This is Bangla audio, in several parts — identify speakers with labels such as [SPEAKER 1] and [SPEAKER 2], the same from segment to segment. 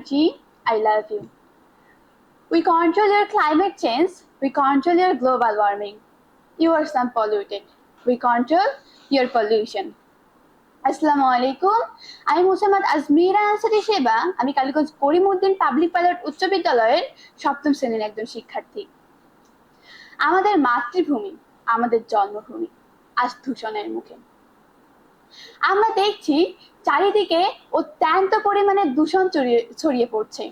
[SPEAKER 1] G, I love you. We control your climate change. We control your global warming. You are some polluted. We control your pollution. আসসালামু আলাইকুম আমি মোসাম্মদ আজমিরা আনসারি সেবা আমি কালীগঞ্জ করিমউদ্দিন পাবলিক পাইলট উচ্চ বিদ্যালয়ের সপ্তম শ্রেণির একজন শিক্ষার্থী আমাদের মাতৃভূমি আমাদের জন্মভূমি আজ দূষণের মুখে আমরা দেখছি চারিদিকে অত্যন্ত পরিমাণে দূষণ ছড়িয়ে পড়ছে।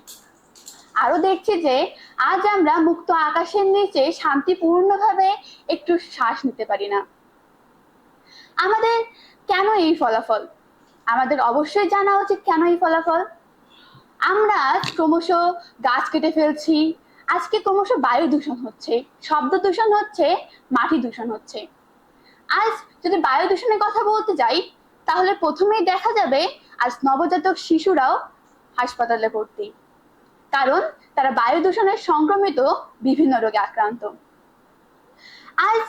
[SPEAKER 1] আরও দেখছি যে, আজ আমরা মুক্ত আকাশের নিচে শান্তিপূর্ণভাবে একটু শ্বাস নিতে পারি না। আমাদের কেন এই ফলাফল? আমাদের অবশ্যই জানা উচিত কেন এই ফলাফল। আমরা ক্রমশ গাছ কেটে ফেলছি। আজকে ক্রমশ বায়ু দূষণ হচ্ছে, শব্দ দূষণ হচ্ছে, মাটি দূষণ হচ্ছে। আজ যদি বায়ু দূষণের কথা বলতে যাই তাহলে প্রথমেই দেখা যাবে আজ নবজাতক শিশুরাও হাসপাতালে ভর্তি। কারণ তারা বায়ু দূষণের সংক্রমিত বিভিন্ন রোগে আক্রান্ত। আজ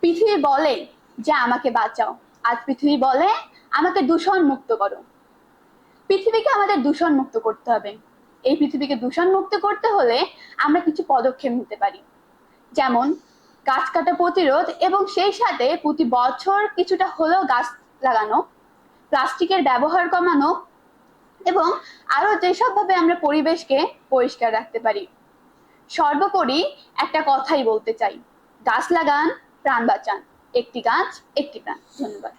[SPEAKER 1] পৃথিবী বলে যে আমাকে বাঁচাও। আজ পৃথিবী বলে আমাকে দূষণ মুক্ত করো। পৃথিবীকে আমাদের দূষণ মুক্ত করতে হবে। এই পৃথিবীকে দূষণ মুক্ত করতে হলে আমরা কিছু পদক্ষেপ নিতে পারি। যেমন গাছ কাটা প্রতিরোধ এবং সেই সাথে প্রতি বছর কিছুটা হলেও গাছ লাগানো প্লাস্টিকের ব্যবহার কমানো এবং আরও যেসব ভাবে আমরা পরিবেশকে পরিষ্কার রাখতে পারি। সর্বোপরি একটা কথাই বলতে চাই। গাছ লাগান, প্রাণ বাঁচান। একটি গাছ, একটি প্রাণ। ধন্যবাদ।